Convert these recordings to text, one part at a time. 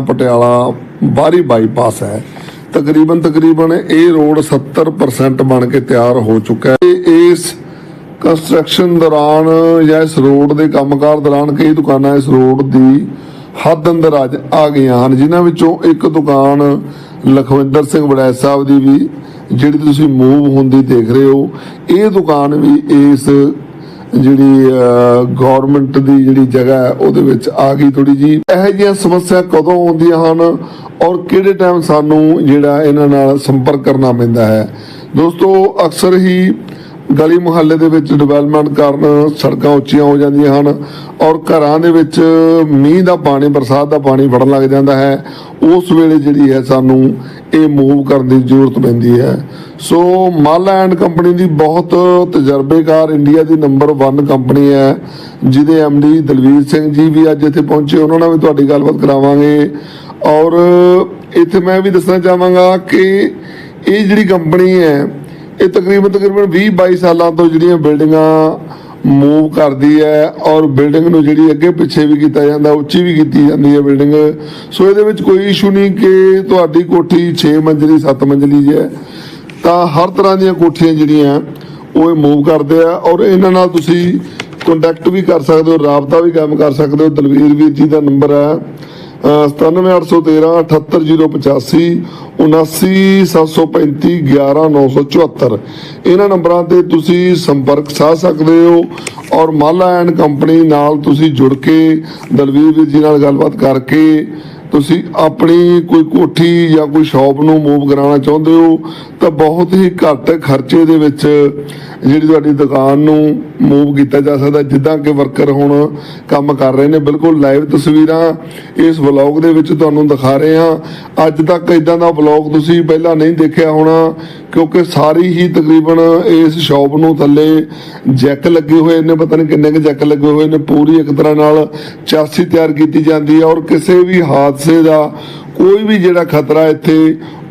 ਪਟਿਆਲਾ ਬਾਹਰੀ ਬਾਈਪਾਸ ਹੈ। ਤਕਰੀਬਨ ਤਕਰੀਬਨ ਇਹ ਰੋਡ 70% ਬਣ ਕੇ ਤਿਆਰ ਹੋ ਚੁੱਕਾ ਹੈ। ਇਸ ਕੰਸਟਰਕਸ਼ਨ ਦੌਰਾਨ ਜਾਂ ਇਸ ਰੋਡ ਦੇ ਕੰਮਕਾਰ ਦੌਰਾਨ ਕਈ ਦੁਕਾਨਾਂ ਇਸ ਰੋਡ ਦੀ ਹੱਦ ਅੰਦਰ ਆ ਆ ਗਈਆਂ ਹਨ। ਜਿਨ੍ਹਾਂ ਵਿੱਚੋਂ ਇੱਕ ਦੁਕਾਨ ਲਖਵਿੰਦਰ ਸਿੰਘ ਵੜੈਚ ਸਾਹਿਬ ਦੀ ਵੀ, ਜਿਹੜੀ ਤੁਸੀਂ ਮੂਵ ਹੁੰਦੀ ਦੇਖ ਰਹੇ ਹੋ, ਇਹ ਦੁਕਾਨ ਵੀ ਇਸ ਜਿਹੜੀ ਗਵਰਨਮੈਂਟ ਦੀ ਜਿਹੜੀ ਜਗ੍ਹਾ ਹੈ, ਉਹਦੇ ਵਿੱਚ ਆ ਗਈ ਥੋੜੀ ਜੀ ਇਹੋ ਜਿਹੀਆਂ ਸਮੱਸਿਆ ਕਦੋਂ ਆਉਂਦੀਆਂ ਹਨ ਔਰ ਕਿਹੜੇ ਟਾਈਮ ਸਾਨੂੰ ਜਿਹੜਾ ਇਹਨਾਂ ਨਾਲ ਸੰਪਰਕ ਕਰਨਾ ਪੈਂਦਾ ਹੈ? ਦੋਸਤੋ, ਅਕਸਰ ਹੀ ਗਲੀ ਮੁਹੱਲੇ ਦੇ ਵਿੱਚ ਡਿਵੈਲਪਮੈਂਟ ਕਾਰਨ ਸੜਕਾਂ ਉੱਚੀਆਂ ਹੋ ਜਾਂਦੀਆਂ ਹਨ ਔਰ ਘਰਾਂ ਦੇ ਵਿੱਚ ਮੀਂਹ ਦਾ ਪਾਣੀ, ਬਰਸਾਤ ਦਾ ਪਾਣੀ ਵੜਨ ਲੱਗ ਜਾਂਦਾ ਹੈ। ਉਸ ਵੇਲੇ ਜਿਹੜੀ ਹੈ ਸਾਨੂੰ ਇਹ ਮੂਵ ਕਰਨ ਦੀ ਜ਼ਰੂਰਤ ਪੈਂਦੀ ਹੈ। ਸੋ ਮਾਲਾ ਐਂਡ ਕੰਪਨੀ ਦੀ ਬਹੁਤ ਤਜਰਬੇਕਾਰ ਇੰਡੀਆ ਦੀ ਨੰਬਰ 1 ਕੰਪਨੀ ਹੈ, ਜਿਹਦੇ ਡੀ ਦਲਵੀਰ ਸਿੰਘ ਜੀ ਵੀ ਅੱਜ ਇੱਥੇ ਪਹੁੰਚੇ। ਉਹਨਾਂ ਨਾਲ ਵੀ ਤੁਹਾਡੀ ਗੱਲਬਾਤ ਕਰਾਵਾਂਗੇ। ਔਰ ਇੱਥੇ ਮੈਂ ਵੀ ਦੱਸਣਾ ਚਾਹਾਂਗਾ ਕਿ ਇਹ ਜਿਹੜੀ ਕੰਪਨੀ ਹੈ, ਇਹ ਤਕਰੀਬਨ ਤਕਰੀਬਨ 20 22 ਸਾਲਾਂ ਤੋਂ ਜਿਹੜੀਆਂ ਬਿਲਡਿੰਗਾਂ ਮੂਵ ਕਰਦੀ ਹੈ ਔਰ ਬਿਲਡਿੰਗ ਨੂੰ ਜਿਹੜੀ ਅੱਗੇ ਪਿੱਛੇ ਵੀ ਕੀਤਾ ਜਾਂਦਾ, ਉੱਚੀ ਵੀ ਕੀਤੀ ਜਾਂਦੀ ਹੈ ਬਿਲਡਿੰਗ। ਸੋ ਇਹਦੇ ਵਿੱਚ ਕੋਈ ਇਸ਼ੂ ਨਹੀਂ ਕਿ ਤੁਹਾਡੀ ਕੋਠੀ 6 ਮੰਜ਼ਲੀ 7 ਮੰਜ਼ਲੀ ਹੈ। ਤਾਂ ਹਰ ਤਰ੍ਹਾਂ ਦੀਆਂ ਕੋਠੀਆਂ ਜਿਹੜੀਆਂ, ਉਹ ਇਹ ਮੂਵ ਕਰਦੇ ਆ ਔਰ ਇਹਨਾਂ ਨਾਲ ਤੁਸੀਂ ਕੰਟੈਕਟ ਵੀ ਕਰ ਸਕਦੇ ਹੋ, ਰਾਬਤਾ ਵੀ ਕੰਮ ਕਰ ਸਕਦੇ ਹੋ। ਦਲਵੀਰ ਵੀਰ ਜੀ ਦਾ ਨੰਬਰ ਹੈ। 97813 78085 79735 11974 ਇਹਨਾਂ ਨੰਬਰਾਂ ਤੇ ਤੁਸੀਂ ਸੰਪਰਕ ਸਾਧ ਸਕਦੇ ਹੋ ਔਰ ਮਾਲਾ ਐਂਡ ਕੰਪਨੀ ਨਾਲ ਤੁਸੀਂ ਜੁੜ ਕੇ ਦਲਵੀਰ ਜੀ ਨਾਲ ਗੱਲਬਾਤ ਕਰਕੇ ਤੁਸੀਂ ਆਪਣੀ ਕੋਈ ਕੋਠੀ ਜਾਂ ਕੋਈ ਸ਼ਾਪ ਨੂੰ ਮੂਵ ਕਰਾਉਣਾ ਚਾਹੁੰਦੇ ਹੋ, ਤਾਂ ਬਹੁਤ ਹੀ ਘੱਟ ਖਰਚੇ ਦੇ ਵਿੱਚ ਜਿਹੜੀ ਤੁਹਾਡੀ ਦੁਕਾਨ ਨੂੰ ਮੂਵ ਕੀਤਾ ਜਾ ਸਕਦਾ, ਜਿੱਦਾਂ ਕਿ ਵਰਕਰ ਹੁਣ ਕੰਮ ਕਰ ਰਹੇ ਨੇ। ਬਿਲਕੁਲ ਲਾਈਵ ਤਸਵੀਰਾਂ ਇਸ ਵਲੌਗ ਦੇ ਵਿੱਚ ਤੁਹਾਨੂੰ ਦਿਖਾ ਰਹੇ ਹਾਂ। ਅੱਜ ਤੱਕ ਇਦਾਂ ਦਾ ਵਲੌਗ ਤੁਸੀਂ ਪਹਿਲਾਂ ਨਹੀਂ ਦੇਖਿਆ ਹੋਣਾ, ਕਿਉਂਕਿ ਸਾਰੀ ਹੀ ਤਕਰੀਬਨ ਇਸ ਸ਼ਾਪ ਨੂੰ ਥੱਲੇ ਜੈਕ ਲੱਗੇ ਹੋਏ ਨੇ, ਪਤਾ ਨਹੀਂ ਕਿੰਨੇ ਕੁ ਜੈਕ ਲੱਗੇ ਹੋਏ ਨੇ। ਪੂਰੀ ਇੱਕ ਤਰ੍ਹਾਂ ਨਾਲ ਚਾਸੀ ਤਿਆਰ ਕੀਤੀ ਜਾਂਦੀ ਹੈ ਔਰ ਕਿਸੇ ਵੀ ਹਾਦਸੇ ਦਾ ਕੋਈ ਵੀ ਜਿਹੜਾ ਖਤਰਾ ਇੱਥੇ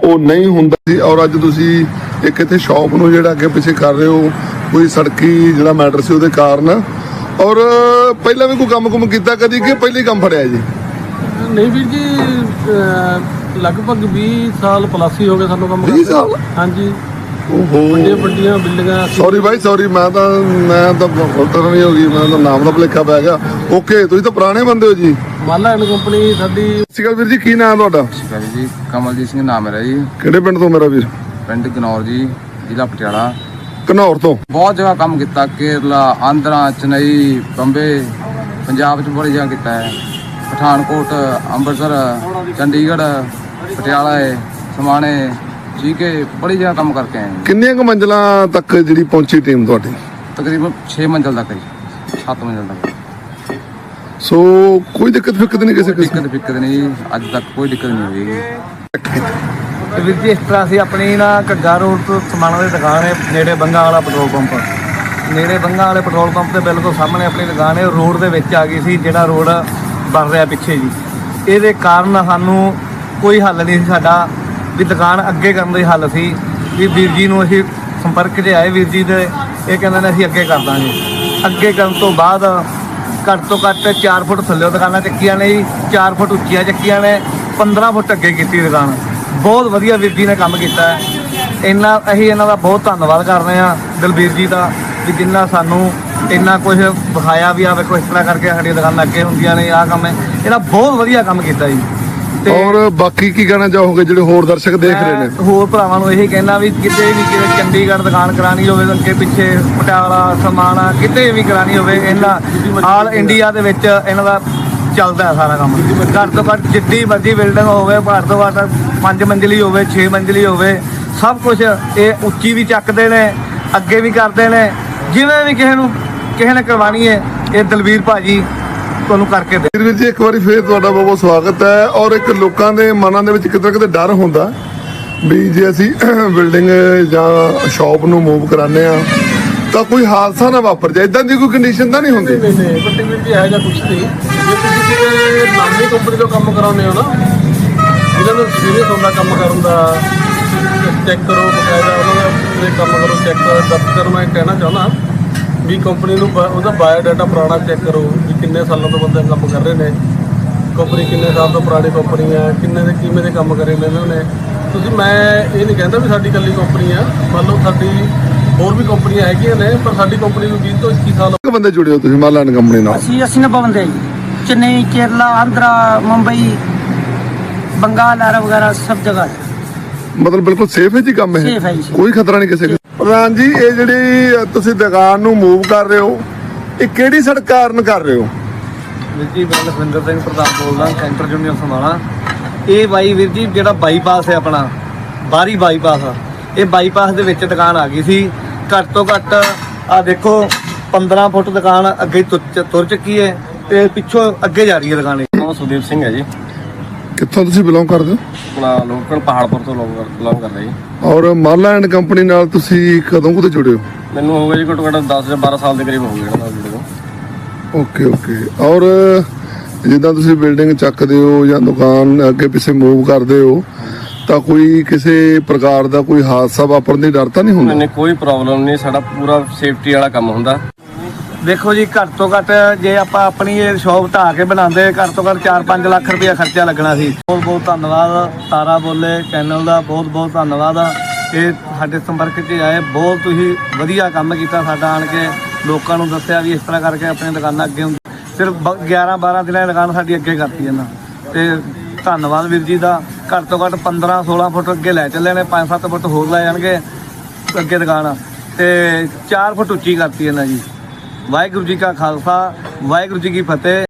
ਉਹ ਨਹੀਂ ਹੁੰਦਾ ਸੀ ਔਰ ਅੱਜ ਤੁਸੀਂ ਇੱਕ ਇੱਥੇ ਸ਼ਾਪ ਨੂੰ ਜਿਹੜਾ ਅੱਗੇ ਪਿੱਛੇ ਕਰ ਰਹੇ ਹੋ ਕੋਈ ਸੜਕੀ ਜਿਹੜਾ ਮੈਟਰ ਸੀ ਉਹਦੇ ਕਾਰਨ ਔਰ ਪਹਿਲਾਂ ਵੀ ਕੋਈ ਕੰਮ ਕੁਮ ਕੀਤਾ ਕਦੀ ਕਿ ਪਹਿਲੀ ਕੰਮ ਫੜਿਆ ਜੀ ਨਹੀਂ ਵੀਰ ਜੀ ਲਗਭਗ 20 ਸਾਲ ਪਲੱਸ ਹੀ ਹੋ ਗਏ ਸਾਨੂੰ ਕੰਮ 20 ਕਰਦੇ। ਸਾਲ? ਹਾਂਜੀ ਵੱਡੀਆਂ ਵੱਡੀਆਂ ਬਿਲਡਿੰਗਾਂ ਅਸੀਂ- ਸੌਰੀ ਬਾਈ ਸੌਰੀ ਮੈਂ ਤਾਂ ਮੈਂ ਤਾਂ ਗਲਤ ਨਹੀਂ ਹੋ ਗਈ ਮੈਂ ਤਾਂ ਨਾਮ ਦਾ ਭੁਲੇਖਾ ਪੈ ਗਿਆ। ਓਕੇ ਤੁਸੀਂ ਤਾਂ ਪੁਰਾਣੇ ਬੰਦੇ ਹੋ ਜੀ। ਮਾਲਾ ਐਂਡ ਕੰਪਨੀ ਸਾਡੀ ਸਿਕਲ ਵੀਰ ਜੀ ਕੀ ਨਾਮ ਤੁਹਾਡਾ? ਅਕਾਲ ਜੀ ਕਮਲਜੀਤ ਸਿੰਘ ਨਾਮ ਮੇਰਾ ਜੀ। ਕਿਹੜੇ ਪਿੰਡ ਤੋਂ ਮੇਰਾ ਵੀਰ? ਪਿੰਡ ਗਨੌਰ ਜੀ ਜ਼ਿਲ੍ਹਾ ਪਟਿਆਲਾ। ਘਨੌਰ ਤੋਂ। ਬਹੁਤ ਜਗ੍ਹਾ ਕੰਮ ਕੀਤਾ ਕੇਰਲਾ ਆਂਧਰਾ ਚੇਨਈ ਬੰਬੇ ਪੰਜਾਬ 'ਚ ਬੜੀ ਜਗ੍ਹਾ ਕੀਤਾ ਹੈ। ਪਠਾਨਕੋਟ ਅੰਮ੍ਰਿਤਸਰ ਚੰਡੀਗੜ੍ਹ ਪਟਿਆਲਾ ਹੈ ਸਮਾਣੇ ਜੀਕੇ ਬੜੀ ਜਗ੍ਹਾ ਕੰਮ ਕਰਕੇ ਆਏ ਹਾਂ। ਜੀ। ਕਿੰਨੀਆਂ ਕੁ ਮੰਜ਼ਲਾਂ ਤੱਕ ਜਿਹੜੀ ਪਹੁੰਚੀ ਟੀਮ ਤੁਹਾਡੀ? ਤਕਰੀਬਨ 6 ਮੰਜ਼ਲ ਤੱਕ ਜੀ 7 ਮੰਜ਼ਲ ਤੱਕ। ਸੋ ਕੋਈ ਦਿੱਕਤ ਫਿੱਕਤ ਨਹੀਂ ਕਿਸੇ ਕਿਸਮ? ਦਿੱਕਤ ਫਿੱਕਤ ਨਹੀਂ ਜੀ, ਅੱਜ ਤੱਕ ਕੋਈ ਦਿੱਕਤ ਨਹੀਂ ਹੋਈ ਜੀ। ਤੇ ਵੀਰ ਜੀ ਇਸ ਤਰ੍ਹਾਂ ਅਸੀਂ ਆਪਣੀ ਨਾ ਘੱਗਾ ਰੋਡ ਤੋਂ ਸਮਾਣਾ ਦੀ ਦੁਕਾਨ ਹੈ ਨੇੜੇ ਬੰਗਾ ਵਾਲਾ ਪੈਟਰੋਲ ਪੰਪ। ਨੇੜੇ ਬੰਗਾ ਵਾਲੇ ਪੈਟਰੋਲ ਪੰਪ ਦੇ ਬਿਲਕੁਲ ਸਾਹਮਣੇ ਆਪਣੀ ਦੁਕਾਨ ਹੈ ਰੋਡ ਦੇ ਵਿੱਚ ਆ ਗਈ ਸੀ ਜਿਹੜਾ ਰੋਡ ਬਣ ਰਿਹਾ ਪਿੱਛੇ ਜੀ। ਇਹਦੇ ਕਾਰਨ ਸਾਨੂੰ ਕੋਈ ਹੱਲ ਨਹੀਂ ਸੀ ਸਾਡਾ। ਵੀ ਦੁਕਾਨ ਅੱਗੇ ਕਰਨ ਦਾ ਹੱਲ ਸੀ ਵੀ ਵੀਰ ਜੀ ਨੂੰ ਅਸੀਂ ਸੰਪਰਕ 'ਚ ਆਏ, ਵੀਰ ਜੀ ਦੇ ਇਹ ਕਹਿੰਦੇ ਨੇ ਅਸੀਂ ਅੱਗੇ ਕਰ ਦਾਂਗੇ। ਅੱਗੇ ਕਰਨ ਤੋਂ ਬਾਅਦ ਘੱਟ ਤੋਂ ਘੱਟ 4 ਫੁੱਟ ਥੱਲੇ ਦੁਕਾਨਾਂ ਚੱਕੀਆਂ ਨੇ ਜੀ 4 ਫੁੱਟ ਉੱਚੀਆਂ ਚੱਕੀਆਂ ਨੇ 15 ਫੁੱਟ ਅੱਗੇ ਕੀਤੀ ਦੁਕਾਨ। ਬਹੁਤ ਵਧੀਆ ਵੀਰ ਜੀ ਨੇ ਕੰਮ ਕੀਤਾ ਹੈ। ਇੰਨਾ ਅਸੀਂ ਇਹਨਾਂ ਦਾ ਬਹੁਤ ਧੰਨਵਾਦ ਕਰਦੇ ਹਾਂ ਦਲਬੀਰ ਜੀ ਦਾ ਵੀ ਜਿੰਨਾ ਸਾਨੂੰ ਇੰਨਾ ਕੁਝ ਵਿਖਾਇਆ ਵੀ ਆ ਵੇਖੋ ਇਸ ਤਰ੍ਹਾਂ ਕਰਕੇ ਸਾਡੀਆਂ ਦੁਕਾਨਾਂ ਅੱਗੇ ਹੁੰਦੀਆਂ ਨੇ, ਆਹ ਕੰਮ ਹੈ। ਇਹਨਾਂ ਬਹੁਤ ਵਧੀਆ ਕੰਮ ਕੀਤਾ ਜੀ। ਔਰ ਬਾਕੀ ਕੀ ਕਹਿਣਾ ਚਾਹੋਗੇ ਜਿਹੜੇ ਹੋਰ ਦਰਸ਼ਕ ਦੇਖ ਰਹੇ ਨੇ? ਹੋਰ ਭਰਾਵਾਂ ਨੂੰ ਇਹੀ ਕਹਿਣਾ ਵੀ ਕਿਤੇ ਵੀ ਕਿਤੇ ਚੰਡੀਗੜ੍ਹ ਦੁਕਾਨ ਕਰਾਣੀ ਹੋਵੇ ਅੱਗੇ ਪਿੱਛੇ ਪਟਿਆਲਾ ਸਮਾਣਾ ਕਿਤੇ ਵੀ ਕਰਾਣੀ ਹੋਵੇ ਇਹਨਾਂ ਆਲ ਇੰਡੀਆ ਦੇ ਵਿੱਚ ਇਹਨਾਂ ਦਾ ਚੱਲਦਾ ਸਾਰਾ ਕੰਮ। ਘੱਟ ਤੋਂ ਘੱਟ ਜਿੱਡੀ ਮਰਜ਼ੀ ਬਿਲਡਿੰਗ ਹੋਵੇ ਘੱਟ ਤੋਂ ਘੱਟ 5 ਮੰਜ਼ਲੀ ਹੋਵੇ 6 ਮੰਜ਼ਲੀ ਹੋਵੇ ਸਭ ਕੁਝ ਇਹ ਉੱਚੀ ਵੀ ਚੱਕਦੇ ਨੇ ਅੱਗੇ ਵੀ ਕਰਦੇ ਨੇ। ਜਿਵੇਂ ਵੀ ਕਿਸੇ ਨੂੰ ਕਿਸੇ ਨੇ ਕਰਵਾਣੀ ਹੈ ਇਹ ਦਲਵੀਰ ਭਾਜੀ ਤੁਹਾਨੂੰ ਕਰਕੇ ਦੇ ਵੀਰ ਜੀ ਇੱਕ ਵਾਰੀ ਫੇਰ ਤੁਹਾਡਾ ਬਹੁਤ ਬਹੁਤ ਸਵਾਗਤ ਹੈ ਔਰ ਇੱਕ ਲੋਕਾਂ ਦੇ ਮਨਾਂ ਦੇ ਵਿੱਚ ਕਿਤੇ ਨਾ ਕਿਤੇ ਡਰ ਹੁੰਦਾ ਵੀ ਜੇ ਅਸੀਂ ਬਿਲਡਿੰਗ ਜਾਂ ਸ਼ਾਪ ਨੂੰ ਮੂਵ ਕਰਾਉਂਦੇ ਆ ਤਾਂ ਕੋਈ ਹਾਦਸਾ ਨਾ ਵਾਪਰ ਜਾਏ। ਇਦਾਂ ਦੀ ਕੋਈ ਕੰਡੀਸ਼ਨ ਤਾਂ ਨਹੀਂ ਹੁੰਦੀ? ਨਹੀਂ ਨਹੀਂ ਵੱਡੀ ਵੀਰ ਹੈ ਜਾਂ ਕੁਛ ਨਹੀਂ। ਜੇ ਤੁਸੀਂ ਕਿਸੇ ਨਾਮੀ ਕੰਪਨੀ ਤੋਂ ਕੰਮ ਕਰਾਉਂਦੇ ਹੋ ਨਾ ਜਿਹਨਾਂ ਨੂੰ ਸੀਰੀਅਸ ਹੁੰਦਾ ਕੰਮ ਕਰਨ ਦਾ ਚੈੱਕ ਕਰੋ ਬਕਾਇਦਾ ਉਹਨਾਂ ਦਾ ਪੂਰੇ ਕੰਮ ਕਰੋ ਚੈੱਕ ਕਰੋ ਦਫ਼ਤਰ ਮੈਂ ਕਹਿਣਾ ਚਾਹੁੰਦਾ ਵੀ ਕੰਪਨੀ ਨੂੰ ਉਹਦਾ ਬਾਇਓ ਡਾਟਾ ਪੁਰਾਣਾ ਚੈੱਕ ਕਰੋ। ਕਿੰਨੇ ਸਾਲਾਂ ਤੋਂ ਬੰਦੇ ਕੰਮ ਕਰ ਰਹੇ ਨੇ ਕੰਪਨੀ ਕਿੰਨੇ ਸਾਲ ਤੋਂ ਪੁਰਾਣੀ ਕੰਪਨੀ ਹੈ ਕਿੰਨੇ ਦੇ ਕਿਵੇਂ ਦੇ ਕੰਮ ਕਰੇ ਨੇ ਇਹਨਾਂ ਨੇ। ਤੁਸੀਂ ਮੈਂ ਇਹ ਨਹੀਂ ਕਹਿੰਦਾ ਵੀ ਸਾਡੀ ਇਕੱਲੀ ਕੰਪਨੀ ਆ ਮੰਨ ਲਓ ਸਾਡੀ ਹੋਰ ਵੀ ਕੰਪਨੀਆਂ ਹੈਗੀਆਂ ਨੇ ਪਰ ਸਾਡੀ ਕੰਪਨੀ ਨੂੰ 20 ਤੋਂ 21 ਸਾਲ ਕਿ ਬੰਦੇ ਜੁੜੇ ਹੋ ਤੁਸੀਂ ਮਾਲਾਨ ਕੰਪਨੀ ਨਾਲ? ਅਸੀਂ ਅਸੀਂ ਨੱਬੇ ਬੰਦੇ ਹਾਂ ਜੀ। ਚੇਨਈ ਕੇਰਲਾ ਆਂਧਰਾ ਮੁੰਬਈ ਬੰਗਾਲ ਆਰ ਵਗੈਰਾ ਸਭ ਜਗ੍ਹਾ। ਮਤਲਬ ਬਿਲਕੁਲ ਸੇਫ ਹੈ ਜੀ ਕੰਮ ਹੈ। ਕੋਈ ਖਤਰਾ ਨਹੀਂ ਕਿਸੇ ਦਾ। ਪ੍ਰਧਾਨ ਜੀ ਇਹ ਜਿਹੜੀ ਤੁਸੀਂ ਦੁਕਾਨ ਨੂੰ ਮੂਵ ਕਰ ਰਹੇ ਹੋ ਇਹ ਕਿਹੜੀ ਸੜਕ ਕਾਰਨ ਕਰ ਰਹੇ ਹੋ? ਵੀਰ ਜੀ ਮੈਂ ਲਖਵਿੰਦਰ ਸਿੰਘ ਪ੍ਰਧਾਨ ਬੋਲਦਾ ਸੈਂਟਰ ਜੂਨੀਅਰ ਸਮਾਣਾ। ਇਹ ਬਾਈ ਵੀਰ ਜੀ ਜਿਹੜਾ ਬਾਈਪਾਸ ਹੈ ਆਪਣਾ ਬਾਹਰੀ ਬਾਈਪਾਸ ਆ। ਇਹ ਬਾਈਪਾਸ ਦੇ ਵਿੱਚ ਦੁਕਾਨ ਆ ਗਈ ਸੀ। ਘੱਟ ਤੋਂ ਘੱਟ ਆ ਦੇਖੋ 15 ਫੁੱਟ ਦੁਕਾਨ ਅੱਗੇ ਤੁਰ ਚੁੱਕੀ ਹੈ ਤੇ ਪਿੱਛੋਂ ਅੱਗੇ ਜਾ ਰਹੀ ਹੈ ਦੁਕਾਨ ਇਹ। ਸੁਦੀਪ ਸਿੰਘ ਹੈ ਜੀ। ਕਿੱਥੋਂ ਤੁਸੀਂ ਬਿਲੋਂਗ ਕਰਦੇ ਹੋ? ਆਪਣਾ ਲੋਕਲ ਪਹਾੜਪੁਰ ਤੋਂ ਬਿਲੋਂਗ ਕਰਦਾ ਜੀ। ਔਰ ਮਾਲਾਨ ਕੰਪਨੀ ਨਾਲ ਤੁਸੀਂ ਕਦੋਂ ਕੁ ਤੋਂ ਜੁੜੇ ਹੋ? ਮੈਨੂੰ ਹੋ ਗਿਆ ਜੀ ਘੱਟੋ ਘੱਟ 10 ਜਾਂ 12 ਸਾਲ ਦੇ ਕਰੀਬ ਹੋ ਗਏ। Okay okay. ਔਰ ਜਿੱਦਾਂ ਤੁਸੀਂ ਬਿਲਡਿੰਗ ਚੱਕਦੇ ਹੋ ਜਾਂ ਦੁਕਾਨ ਅੱਗੇ ਪਿੱਛੇ ਮੂਵ ਕਰਦੇ ਹੋ ਤਾਂ ਕੋਈ ਕਿਸੇ ਪ੍ਰਕਾਰ ਦਾ ਕੋਈ ਹਾਦਸਾ ਵਾਪਰਨ ਦੀ ਡਰ ਤਾਂ ਨਹੀਂ ਹੁੰਦਾ? ਨਹੀਂ ਕੋਈ ਪ੍ਰੋਬਲਮ ਨਹੀਂ। ਸਾਡਾ ਪੂਰਾ ਸੇਫਟੀ ਵਾਲਾ ਕੰਮ ਹੁੰਦਾ। ਦੇਖੋ ਜੀ ਘੱਟ ਤੋਂ ਘੱਟ ਜੇ ਆਪਾਂ ਆਪਣੀ ਇਹ ਸ਼ੌਪ ਢਾ ਕੇ ਬਣਾਉਂਦੇ ਘੱਟ ਤੋਂ ਘੱਟ 4-5 ਲੱਖ ਰੁਪਇਆ ਖਰਚਾ ਲੱਗਣਾ ਸੀ। ਬਹੁਤ ਬਹੁਤ ਧੰਨਵਾਦ। ਤਾਰਾ ਬੋਲੇ ਚੈਨਲ ਦਾ ਬਹੁਤ ਬਹੁਤ ਧੰਨਵਾਦ। ਇਹ ਸਾਡੇ ਸੰਪਰਕ 'ਚ ਆਏ ਬਹੁਤ ਤੁਸੀਂ ਵਧੀਆ ਕੰਮ ਕੀਤਾ ਸਾਡਾ ਆਣ ਕੇ। ਲੋਕਾਂ ਨੂੰ ਦੱਸਿਆ ਵੀ ਇਸ ਤਰ੍ਹਾਂ ਕਰਕੇ ਆਪਣੀਆਂ ਦੁਕਾਨਾਂ ਅੱਗੇ ਹੁੰਦੀ ਸਿਰਫ 11-12 ਦਿਨਾਂ ਦੀ ਦੁਕਾਨ ਸਾਡੀ ਅੱਗੇ ਕਰਤੀ ਇਹਨਾਂ ਤੇ ਧੰਨਵਾਦ ਵੀਰ ਜੀ ਦਾ। ਘੱਟ ਤੋਂ ਘੱਟ 15-16 ਫੁੱਟ ਅੱਗੇ ਲੈ ਚੱਲੇ ਨੇ 5-7 ਫੁੱਟ ਹੋਰ ਲੈ ਜਾਣਗੇ ਅੱਗੇ ਦੁਕਾਨ। ਤੇ 4 ਫੁੱਟ ਉੱਚੀ ਕਰਤੀ ਇਹਨਾਂ ਜੀ। ਵਾਹਿਗੁਰੂ ਜੀ ਕਾ ਖਾਲਸਾ, ਵਾਹਿਗੁਰੂ ਜੀ ਕੀ ਫਤਿਹ।